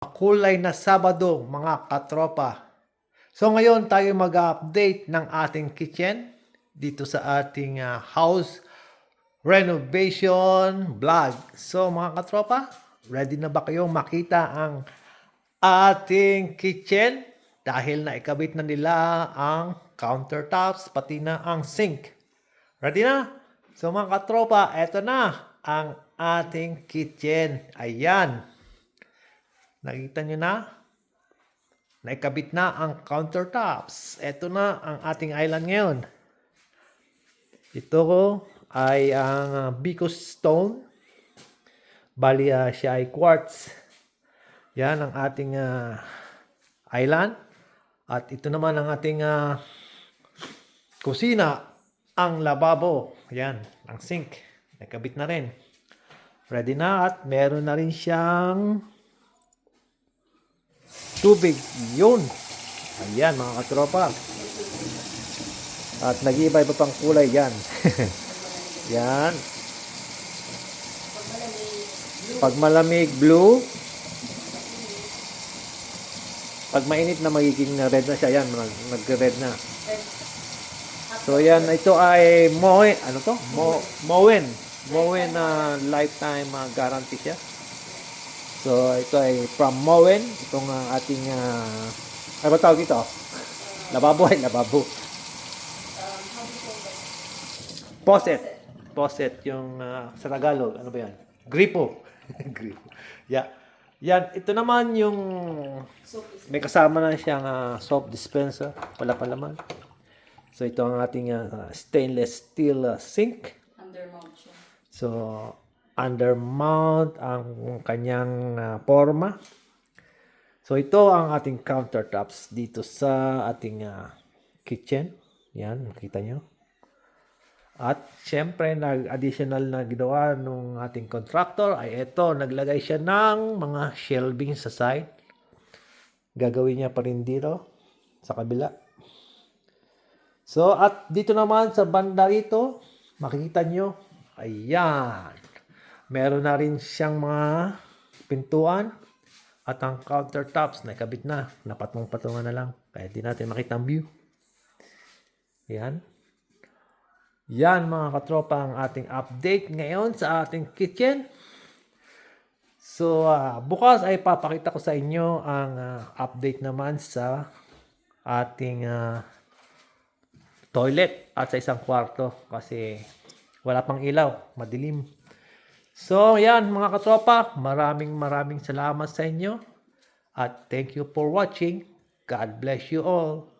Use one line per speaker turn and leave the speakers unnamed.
kulay na Sabado, mga katropa. So ngayon tayo mag-update ng ating kitchen dito sa ating ah, house renovation vlog. So mga katropa, ready na ba kayong makita ang ating kitchen? Dahil naikabit na nila ang countertops, pati na ang sink. Ready na? So mga katropa, eto na ang ating kitchen. Ayan. Nakita nyo na? Naikabit na ang countertops. Ito na ang ating island ngayon. Ito ay ang uh, Biko Stone. Bali ah, siya ay quartz. Yan ang ating ah, island. At ito naman ang ating ah, kusina. Ang lababo. Yan, ang sink. Nakabit na rin. Ready na at meron na rin siyang tubig. Yun. Ayan mga katropa. At nag-iiba iba pang kulay yan. yan. Pag malamig, blue. Pag mainit na magiging red na siya. Yan, nag-red na. So yan, ito ay Moen, ano to? Mo, Moen. Moen na lifetime ah, guarantee siya. So ito ay from Moen, itong ah, ating uh, ano ba tawag ito? Lababo ay lababo. Poset. Poset yung ah, sa Tagalog, ano ba yan? Gripo. Gripo. Yeah. Yan, ito naman yung may kasama na siyang ah, soap dispenser, pala palaman. So ito ang ating ah, stainless steel ah, sink.
Undermount siya.
So undermount ang kanyang ah, forma. So ito ang ating countertops dito sa ating ah, kitchen. Yan, nakita nyo. At syempre, nag-additional na ginawa nung ating contractor ay ito, naglagay siya ng mga shelving sa side. Gagawin niya pa rin dito sa kabila. So, at dito naman sa banda rito, makikita nyo, ayan. Meron na rin siyang mga pintuan at ang countertops na ikabit na. Napatong-patungan na lang. Kaya di natin makita ang view. Ayan. Yan mga katropa ang ating update ngayon sa ating kitchen. So, ah, bukas ay papakita ko sa inyo ang ah, update naman sa ating ah, toilet at sa isang kwarto kasi wala pang ilaw, madilim. So, yan mga katropa, maraming maraming salamat sa inyo at thank you for watching. God bless you all.